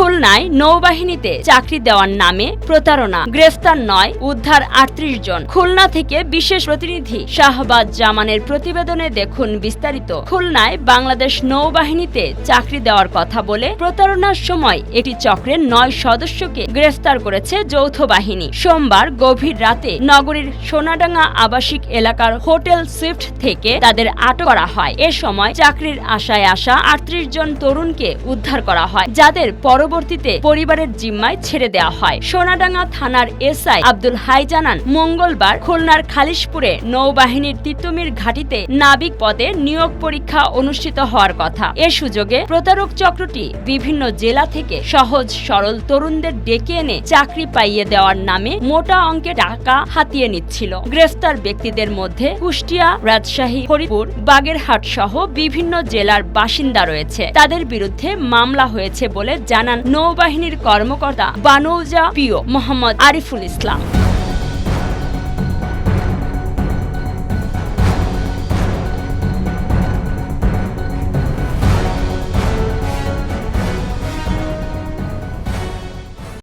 খুলনায় নৌবাহিনীতে চাকরি দেওয়ার নামে প্রতারণা। গ্রেফতার নয়, উদ্ধার আটত্রিশ জন। খুলনা থেকে বিশেষ প্রতিনিধি শাহবাজ জামানের প্রতিবেদনে দেখুন বিস্তারিত। খুলনায় বাংলাদেশ নৌবাহিনীতে চাকরি দেওয়ার কথা বলে প্রতারণার সময় একটি চক্রের নয় সদস্যকে গ্রেফতার করেছে যৌথ বাহিনী। সোমবার গভীর রাতে নগরীর সোনাডাঙ্গা আবাসিক এলাকার হোটেল সুইফট থেকে তাদের আটক করা হয়। এ সময় চাকরির আশায় আসা আটত্রিশ জন তরুণকে উদ্ধার করা হয়, যাদের পরবর্তীতে পরিবারের জিম্মায় ছেড়ে দেওয়া হয়। সোনাডাঙ্গা থানার এসআই আব্দুল হাই জানান, মঙ্গলবার খুলনার খালিশপুরে নৌবাহিনীর তিতুমির ঘাটিতে নাবিক পদে নিয়োগ পরীক্ষা অনুষ্ঠিত হওয়ার কথা। এ সুযোগে প্রতারক চক্রটি বিভিন্ন জেলা থেকে সহজ সরল তরুণদের ডেকে এনে চাকরি পাইয়ে দেওয়ার নামে মোটা অঙ্কে টাকা হাতিয়ে নিচ্ছিল। গ্রেফতার ব্যক্তিদের মধ্যে কুষ্টিয়া, রাজশাহী, ফরিদপুর, বাগেরহাট সহ বিভিন্ন জেলার বাসিন্দা রয়েছে। তাদের বিরুদ্ধে মামলা হয়েছে বলে জানান নৌবাহিনীর কর্মকর্তা বানৌজা পিও মোহাম্মদ আরিফুল ইসলাম।